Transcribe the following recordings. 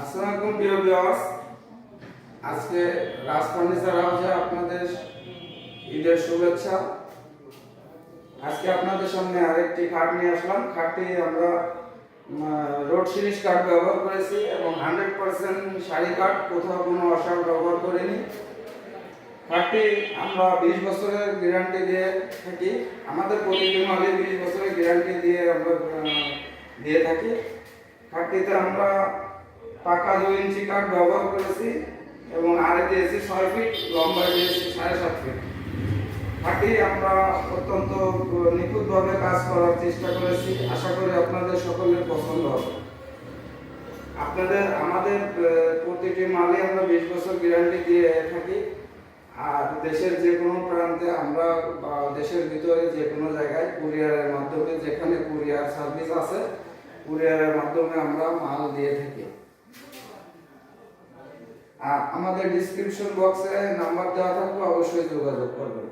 আসসালামু আলাইকুম, প্রিয় ভিউয়ার্স আজকে রাজ ফার্নিচার হাউসে আপনাদের ঈদের শুভেচ্ছা। আজকে আপনাদের সামনে আরেকটি খাট নিয়ে আসলাম। খাটটি আমরা রোড সিরিজ কাঠ ব্যবহার করেছি এবং হান্ড্রেড পার্সেন্ট শাড়ি কাঠ। কোথাও কোনো অসার ব্যবহার করিনি। খাটটি আমরা বিশ বছরের গ্যারান্টি দিয়ে থাকি। আমাদের প্রতিটি মালে বিশ বছরের গ্যারান্টি দিয়ে আমরা দিয়ে থাকি। খাটটিতে আমরা পাকা দুই ইঞ্চি কাঠ ব্যবহার করেছি এবং আরে দিয়েছি ছয় ফিট, লম্বা দিয়েছি সাড়ে সাত ফিট। খাটি আমরা অত্যন্ত নিখুঁতভাবে কাজ করার চেষ্টা করেছি। আশা করি আপনাদের সকলের পছন্দ হবে। আপনাদের, আমাদের প্রতিটি মালে আমরা বিশ বছর গ্যারান্টি দিয়ে থাকি। আর দেশের যে কোনো প্রান্তে আমরা বা দেশের ভিতরে যে কোনো জায়গায় কুরিয়ারের মাধ্যমে, যেখানে কুরিয়ার সার্ভিস আছে, কুরিয়ারের মাধ্যমে আমরা মাল দিয়ে থাকি। আমাদের ডিসক্রিপশন বক্সে নাম্বার দেওয়া থাকবে অবশ্যই যোগাযোগ করবেন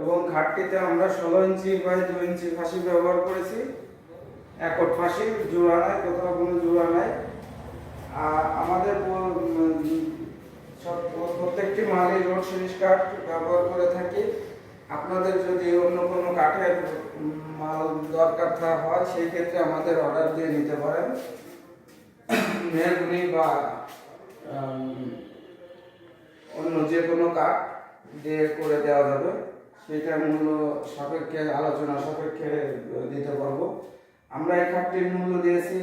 এবং খাটটিতে আমরা ষোলো ইঞ্চি বাই দু ইঞ্চি ফাঁসি ব্যবহার করেছি। একট ফাঁসি, জোড়া নাই, কোথাও কোনো জোড়া নাই। আর আমাদের প্রত্যেকটি মালই রোড সিরিজ কাঠ ব্যবহার করে থাকি। আপনাদের যদি অন্য কোনো কাঠের মাল দরকার হয়, সেই ক্ষেত্রে আমাদের অর্ডার দিয়ে নিতে পারেন। মেহগুনি বা অন্য যে কোনো কাঠ দিয়ে করে দেওয়া যাবে। সেটা মূল্য সাপেক্ষে, আলোচনা সাপেক্ষে দিতে পারব। আমরা এই খাটটির মূল্য দিয়েছি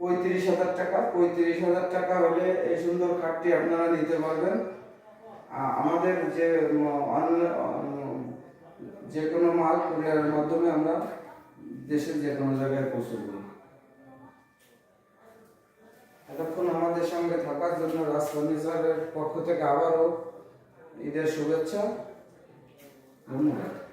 পঁয়ত্রিশ হাজার টাকা। পঁয়ত্রিশ হাজার টাকা হলে এই সুন্দর খাটটি আপনারা নিতে পারবেন। আমাদের যে যে কোনো মাল কুরিয়ারের মাধ্যমে আমরা দেশের যে কোনো জায়গায় পৌঁছে দিই এতক্ষণ আমাদের সঙ্গে থাকার জন্য রাজ ফার্নিচারের পক্ষ থেকে আবারও ঈদের শুভেচ্ছা। 너 무.